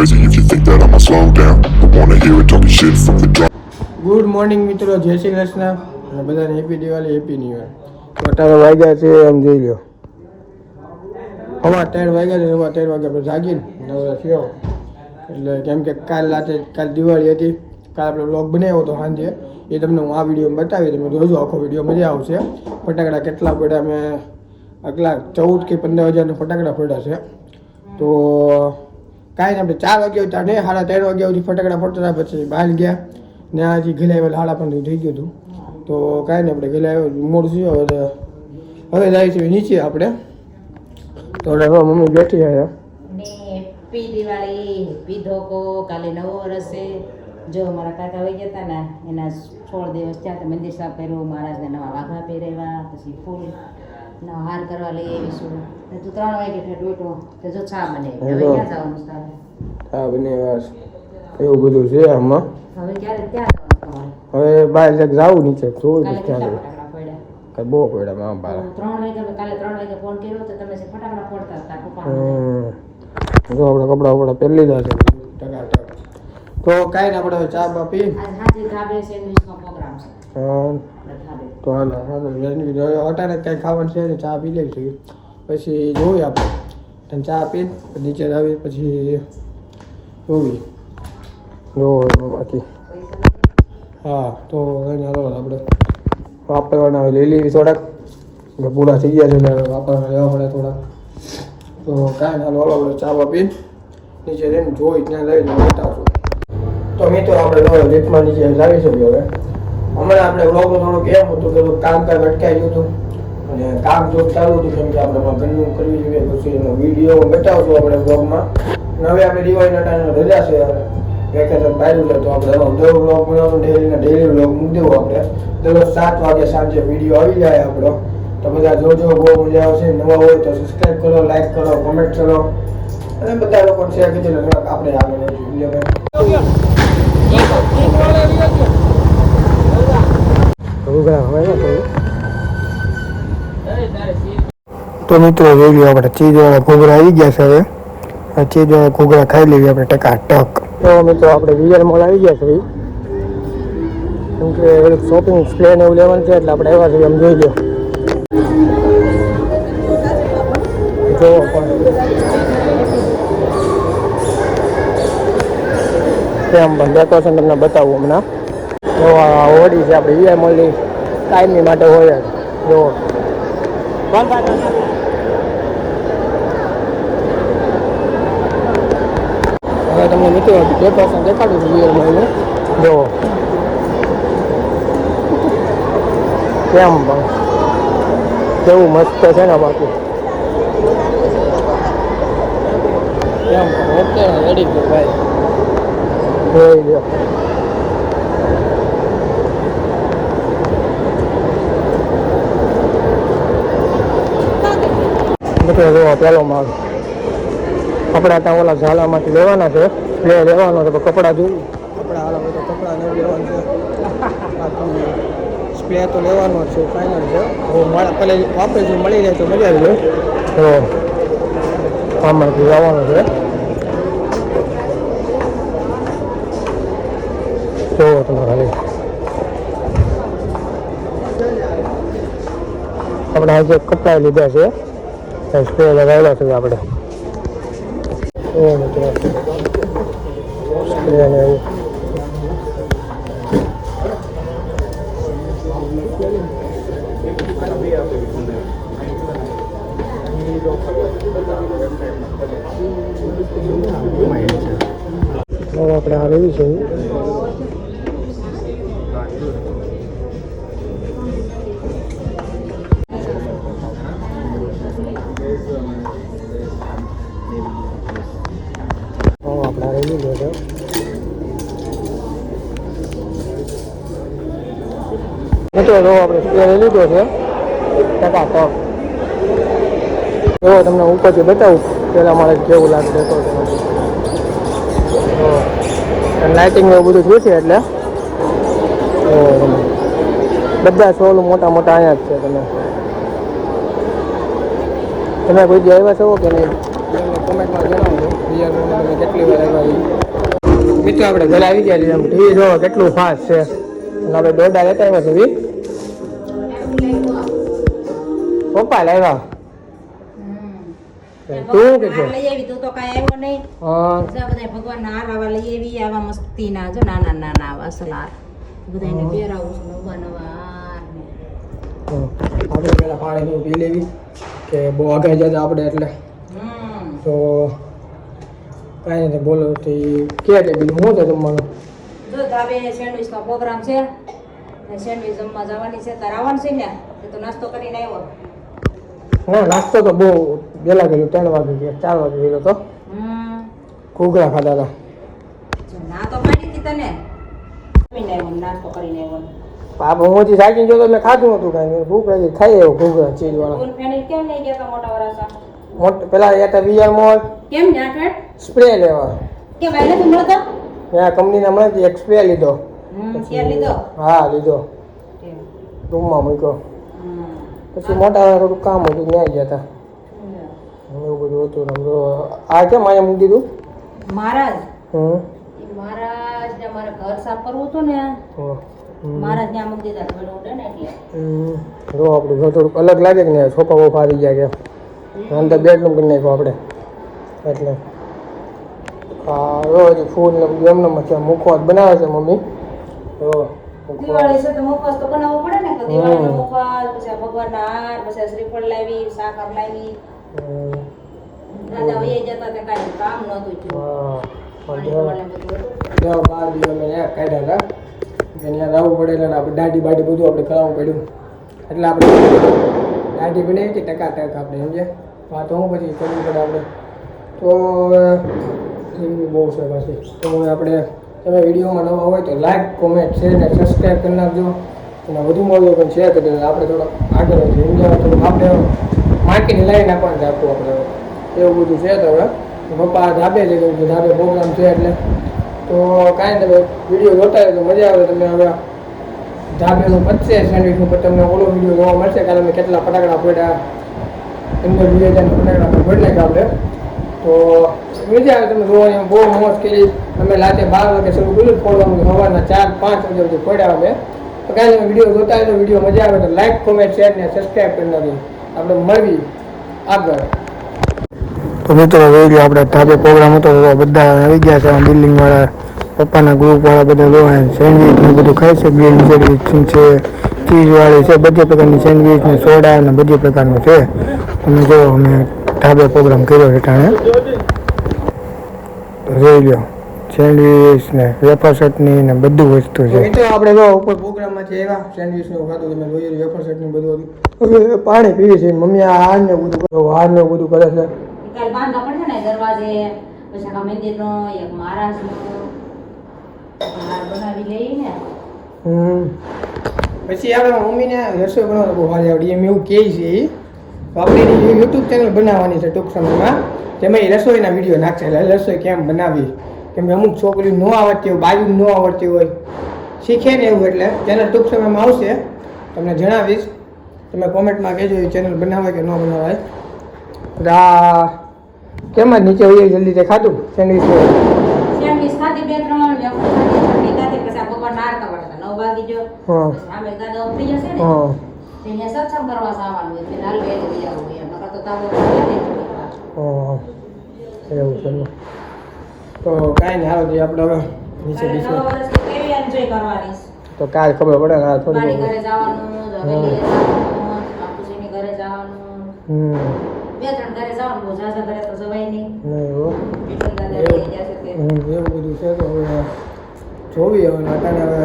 crazy if you think that I'ma slow down. I wanna hear it talking shit from the drum. Good morning મિત્રો. જય શ્રી કૃષ્ણ. અને બધાને happy Diwali happy new year અઢાર વાગ્યા છે એમ જોઈ લો હવા ત્રણ વાગ્યા છે, હવા ત્રણ વાગ્યા પછી જાગીને નવરા થયો. એટલે કેમ કે કાલ રાતે, કાલ દિવાળી હતી. કાલ આપણે બ્લોગ બનાવ્યો હતો સાંજે. એ તમને હું આ વિડીયોમાં બતાવી તમે જોજો, આખો વીડિયો મજા આવશે. ફટાકડા કેટલા પડ્યા મેં? આટલા ચૌદ કે પંદર હજારના ફટાકડા પડ્યા છે. તો કાંઈ આપણે ચાર વાગ્યા હતા નહીં સાડા ત્રણ વાગ્યા સુધી ફટાકડા ફોડતા હતા, પછી બહાર ગયા. ને હજી ગેલાવેલ હાડા પણ થઈ ગયું હતું. તો કાંઈ નહીં આપણે ગેલાવેલ મોડું થયું હવે હવે જાય છે નીચે આપણે. તો હવે મમ્મી બેઠી આવ્યા હેપી દિવાળી હેપી ધોકો, કાલે નવો છે. જો મારા કાકા વહી ગયા ને, એના સોળ દિવસ થયા મંદિર સાફ કર્યું, મહારાજને નવા વાઘા પહેરેવા પછી ફૂલ હાર કરવા લઈ આવીશું ને તું ત્રણ વાગે ઉઠો તો જો છા બને હવે ક્યાં જવાનું તારે? હા બંને વાસ એવું બધું છે આમાં? હવે ક્યારે ત્યાં હવે બહાર જક જાવું નીચે થોડું કાલે ક્યાં કઈ બહુ પડ્યા મારા બાર ત્રણ વાગે કાલે ત્રણ વાગે ફોન કર્યો તો તમે ફટાકડા ફોડતા હતા પપ્પા. જો આપણે કપડા વપડા પહેરી લીધા છે. ટકાટક. તો કાંઈ ના હવે ચા બાપી. પી આજ હાજે ધાબે સેન્ડવિચનો પ્રોગ્રામ છે. હા. તો હાલ અટાણે કાંઈ ખાવાનું છે ચા પી લઈશું પછી જોઈએ આપણે. અને ચા પી નીચે આવી પછી જોવી જો, બાકી. હા, તો કંઈ હાલો, આપણે વાપરવાના હોય, લઈ લેવી થોડાક. પૂરા થઈ ગયા છે વાપરવાના લેવા પડે થોડાક. તો કાંઈ હાલો હાલો, આપણે ચા પી નીચે રહીને જોઈ, ત્યાં લઈને બતાવશું. તો મિત્રો, આપણે જો નીચે નીચે લાવીશું હવે. હમણાં આપણે બ્લોગનું થોડુંક એમ હતું કે કામ કામ અટકાઈ ગયું હતું. અને કામ જો ચાલુ હતું કેમ કે આપણે ઘરનું કરવી જોઈએ, પછી એનો વીડિયો બતાવશું આપણે બ્લોગમાં અને હવે આપણે દિવાળીના ટાઈમે રજા છે, હવે વેકેશન પાડ્યું છે, તો આપણે દર બ્લોગ બનાવવાનું ડેલીને ડેલી બ્લોગ મૂકી દેવું આપણે. દરરોજ સાત વાગે સાંજે વીડિયો આવી જાય આપણો. તો બધા જોજો, બહુ મજા આવશે. નવા હોય તો સબસ્ક્રાઈબ કરો લાઈક કરો કમેન્ટ કરો. અને બધા લોકો શેર કરી આપણે આગળ વધીએ. તો મિત્રો જોઈ લો આપણે, ચીજવાળા ઘૂઘરા આવી ગયા છે હવે. આ ચીજવાળા ઘૂઘરા ખાઈ લેવી, આપણે ટકા ટક. તો મિત્રો, આપણે વિયર મોલ આવી ગયા છે કેમ કે શોપિંગ પ્લેન એવું લેવાનું છે, એટલે આપણે આવ્યા છીએ એમ જોઈ લો જોવો પણ. કેમ પણ ડેકોરેશન તમને બતાવું હમણાં. આ ઓડી છે આપણે ઈએમ ઓલી ટાઈમની માટે હોય જ. જોવો હવે તમને મિત્રો ડેકોરેશન દેખાડું છું ઈએમ મોલનું જો. કેમ પણ? કેવું મસ્ત છે ને બાકી કેમ? ઓકે રેડી ભાઈ જોઈ લ્યો. મિત્રો જોવો પહેલો માલ કપડા ત્યાં ઓલા ઝાલામાંથી લેવાના છે. સ્પ્રે લેવાનો છે કપડા જોઈ કપડા હાલો તો કપડા લેવાનું છે. સ્પ્રે તો લેવાનો છે ફાઇનલ છે. મળે પેલે વાપરે જો મળી જાય તો મજા આવી જાય. તો આમાંથી લેવાનો છે. જોવો તમારા આપણે આજે કપડા લીધા છે. સ્પ્રે લગાવેલો છે આપણે. એ મિત્રો એવું આપણે આ લેવી છે. જો આપણે સ્પ્રે લીધો છે. ટકા ટક એવો તમને ઉપરથી બતાવું પેલા મારે કેવું લાગે તો લાઇટિંગ એવું બધું જોશે એટલે. બધા સોલ મોટા મોટા અહીંયા જ છે તમે. તમે કોઈ જે આવ્યા છો કે નહીં? કોમેન્ટમાં જણાવજો તમે કેટલી વાર આવ્યા મિત્રો, આપણે ઘરે આવી ગયા છીએ. ટીવી જોવો કેટલું ફાસ્ટ છે. અને આપણે દોડા લેતા આવ્યા છે પપ્પા લાવ્યા તું કે છે? લઈ આવી તું તો કાંઈ આવ્યો નહીં. હા. બધા ભગવાન ના આવા લઈ આવી આવા મસ્તી ના જો નાના નાના આવા અસલ બધાને પહેરાવું છું નવા નવા હમ. આપણે પેલા પાણીની પી લેવી કે બહુ આગળ જતા આપણે એટલે. તો કાંઈ નથી બોલો તો કે કે બીજું શું છે જમવાનું? જો ધાબે સેન્ડવિચ નો પ્રોગ્રામ છે. સેન્ડવિચ જમવા જવાની છે તાર આવવાનું છે ને? તો નાસ્તો કરીને આવ્યો. ના નાસ્તો તો બહુ વહેલા કર્યો ત્રણ વાગે ગયા ચાર વાગે ગયો તો. ઘૂઘરા ખાધા હતા. ના તો પાડી હતી તને. જમીને આવ્યો ને નાસ્તો કરીને આવ્યો પાપ હું સાકી જો તો મેં ખાધું હતું કાંઈ. ભૂખ લાગી ખાઈ આવ્યો ઘૂઘરા વાળા મોટા મોટ પેલા હતા વીઆર મોલ. કેમ ને સ્પ્રે લેવા. કેમ આઈને તું મળતો? મળે એક સ્પ્રે લીધો. હમ ક્યાં લીધો? હા લીધો? રૂમમાં મૂક્યો. પછી મોટા થોડું કામ હતું ત્યાં ગયા હતા એવું બધું હતું આ કેમ અહીંયા મૂકી દીધું? મહારાજ. હમ. મહારાજ ને મારે ઘર સાફ કરવું હતું ને હમ. હમ. મહારાજ ત્યાં મૂકી દીધા થોડું ઉડે ને એટલે. આપણે થોડુંક અલગ લાગે કે ને સોફા બોફા આવી ગયા કે? અંદર બેડરૂમ કરી નાખ્યું આપણે. એટલે. હા જો ફૂલ ને બધું એમને મુખવાસ બનાવે છે મમ્મી. મુખવાસ. દિવાળી છે તો મુખવાસ તો બનાવવો પડે ને કે દિવાળીનો. મુખવાસ પછી ભગવાનના હાર પછી શ્રીફળ લાવી સાકર લાવી. દાદા જતા તે કાંઈ કામ નહોતું થયું. બાર દિવસ કાઢ્યા હતા. લાવવું પડે એટલે આપણે દાઢી બાઢી બધું આપણે કરાવવું પડ્યું. એટલે આપણે દાઢી બનાવી હતી ટકા ટક આપણે સમજે હા તો હું પછી કરવું પડે આપણે. તો એવું બહુ છે. પાછી તો આપણે તમે વિડીયોમાં નવા હોય તો લાઈક કોમેન્ટ શેર અને સબસ્ક્રાઈબ કરી નાખજો. અને વધુ મળવું પણ શેર કરી દેજો. આપણે થોડો આગળ વધીએ. સમજાવે તો આપણે માર્કેટની લાઈન છે આખું આપણે. એવું બધું છે તો હવે. પપ્પા ધાબે છે કેમ ધાબે પ્રોગ્રામ છે એટલે. તો કાંઈ તમે વીડિયો જોતા હોય તો મજા આવે તમે હવે ધાબેનું પચશે સેન્ડવિચનું પણ તમને ઓલો વીડિયો જોવા મળશે કારણ કે કેટલા ફટાકડા ફોડ્યા. અંદર વીડિયો ફટાકડા ફોડી નાખ્યા આપણે. તો મજા આવે તમે જોવાની બહુ મોજ કરી. અમે રાતે બાર વાગે શરૂ કર્યું, ફોડવાનું સવારના ચાર, પાંચ વાગે સુધી ફોડ્યા અમે. તો કાંઈ તમે વીડિયો જોતા હોય તો વીડિયો મજા આવે તો લાઈક કોમેન્ટ શેર ને સબસ્ક્રાઈબ કરી નાખી આપણે મળવી આગળ. તો મિત્રો, જોઈ આપણે ધાબે પ્રોગ્રામ હતો, તો બધા આવી ગયા છે બિલ્ડિંગવાળા પપ્પાના ગ્રુપવાળા બધા જોવા સેન્ડવિચ ને બધું ખાય છે ગ્રીન સેન્ડવિચ છે ચીઝવાળી છે, બધી પ્રકારની સેન્ડવિચ ને સોડા ને બધી પ્રકારનું છે. તમે જો, અમે ધાબે પ્રોગ્રામ કર્યો છે ટાણે જોઈ લો સેન્ડવિચ ને વેફર ચટણી ને બધું વસ્તુ છે મિત્રો આપણે જો ઉપર પ્રોગ્રામમાં છે એવા સેન્ડવીચનું ખાધું તમે જોયું વેફર ચટણી બધું હતું હવે પાણી પીવી છે મમ્મી આ હાર ને બધું કરે હાર ને બધું કરે છે કાલ બાંધવા પડશે ને દરવાજે પછી આ મંદિરનો એક મહારાજનો હાર બનાવી લઈએ ને હમ. પછી આપણે મમ્મીને રસોઈ બનાવવાનું બહુ ભારે આવડી એમ એવું કહે છે ઈ. તો આપણે યુટ્યુબ ચેનલ બનાવવાની છે ટૂંક સમયમાં તેમાં એ રસોઈના વીડિયો નાખશે. એટલે રસોઈ કેમ બનાવી કેમ અમુક છોકરી ન આવડતી હોય બાજુ ન આવડતી હોય. શીખે ને એવું એટલે ચેનલ ટૂંક સમયમાં આવશે. તમને જણાવીશ. તમે કોમેન્ટમાં કહેજો એ ચેનલ બનાવાય કે ન બનાવાય. રા કેમ જ નીચે હોય જલ્દી તે ખાધું? સેન્ડવિચ સેન્ડવીચ ખાધી બે ત્રણ પછી નવ વાગી જશે ને. અહીંયા સત્સંગ કરવા જવાનું એટલે લઈ એમ નકર તો તાવો એવું છે તો કાંઈ નહીં હાલો આપણે હવે નીચે તો કાલ ખબર પડે ને થોડી ઘરે જવાનું ઘરે જવાનું હમ બે ત્રણ ઘરે જવાનું બહુ ઝાઝા ઘરે તો જવાય નહીં એવું બધું છે તો હવે જોવી હવે નાટાને હવે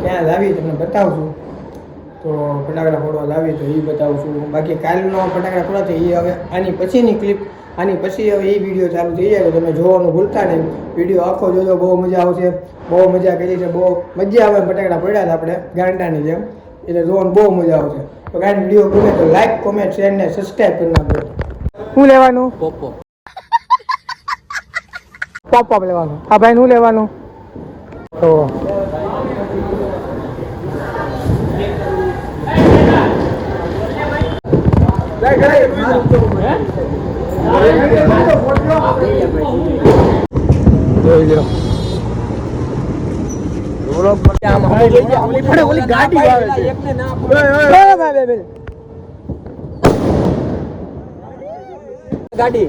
ક્યાં લાવી તમને બતાવશું તો ફટાકડા ફોડવા લાવી તો એ બતાવું છું. બાકી કાલનો ફટાકડા ફોડા છે એ હવે આની પછીની ક્લિપ આની પછી હવે એ વીડિયો ચાલુ થઈ જાય. તો તમે જોવાનું ભૂલતા નહીં. વીડિયો આખો જોજો બહુ મજા આવશે. બહુ મજા કરી છે બહુ મજા આવે ફટાકડા પડ્યા હતા આપણે ગાંડાની જેમ. એટલે જોવાનું બહુ મજા આવશે. તો કાંઈ વીડિયો ગમે તો લાઈક કોમેન્ટ શેર ને સબસ્ક્રાઈબ કરી નાખજો. શું લેવાનું? પોપો. પોપ પોપ લેવાનું. આ ભાઈ શું લેવાનું? તો જોઈ લ્યો રોડ પર આમ હમો જોઈ જા ઓલી પડે ઓલી ગાડી. આવે છે ગાડી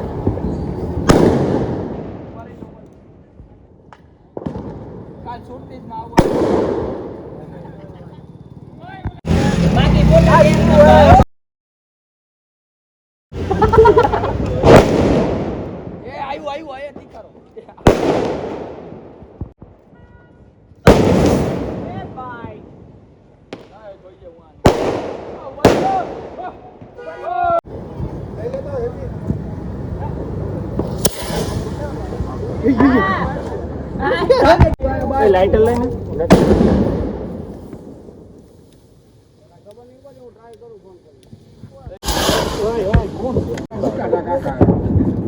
એ આયુ આયુ આયે તીખારો એ ભાઈ ના જોઈએ હું લાઈટર લઈને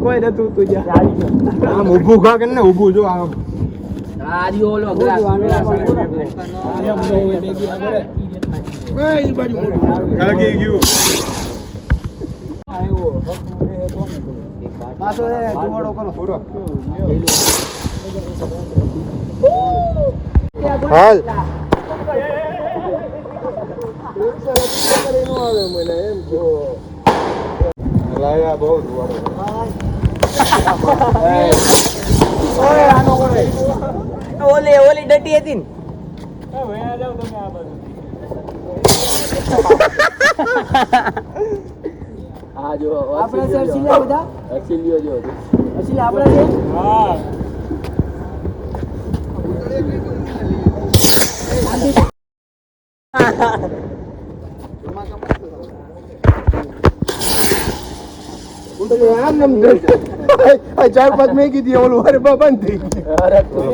કોઈ નતું તું જા આમ ઊભું ખા કે ને ઊભું જો આમ. પાછો ધુવાડો કરો. થોડો હાલ. લાયા બહુ ઓલી ઓલી ડટી હતી ને. આ જો આપણે સર સિલા બધા? એક્સિલિયો જો. અસિલા આપણે છે? હા. ચાર પાંચ મેં કીધી ઓલું અરે બા બંધ થઈ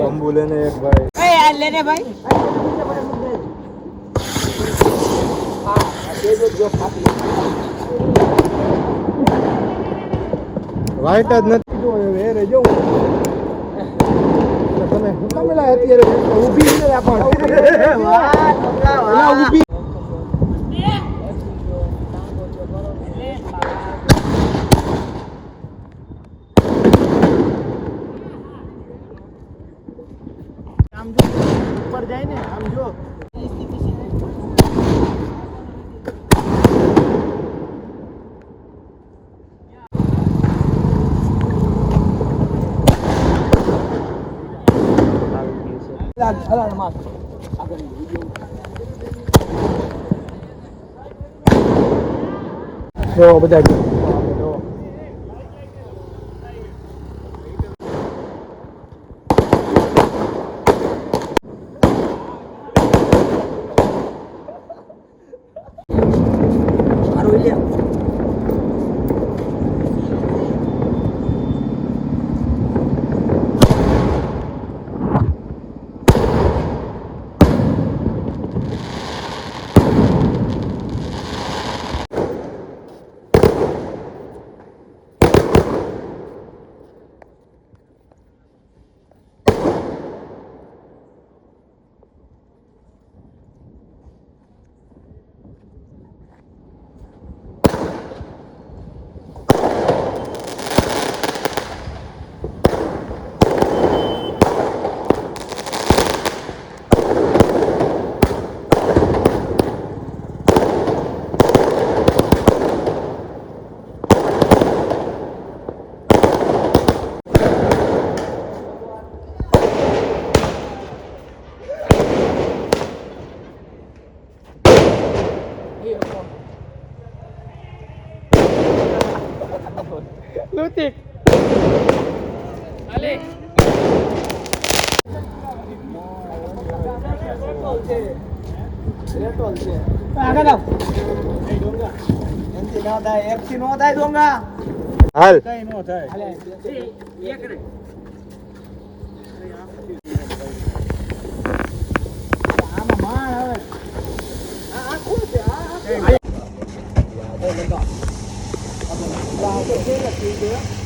બંબુ લેને એક ભાઈ એ આ લે ને ભાઈ વાઈટ જ નથી જો એ રે જો તમે હું કામ લા અત્યારે ઊભી છે આપણ વાહ ઊભી આમ જો ઉપર જાય ને આમ જો. બધા જો Lutik. Ale. રેટોલ છે આગળ આવ એનથી નો થાય એકથી નો થાય ડોંગા હાલ કઈ નો થાય હાલે એક રે આમાં માણ આવે આ આ કોણ છે આ આ in the dark.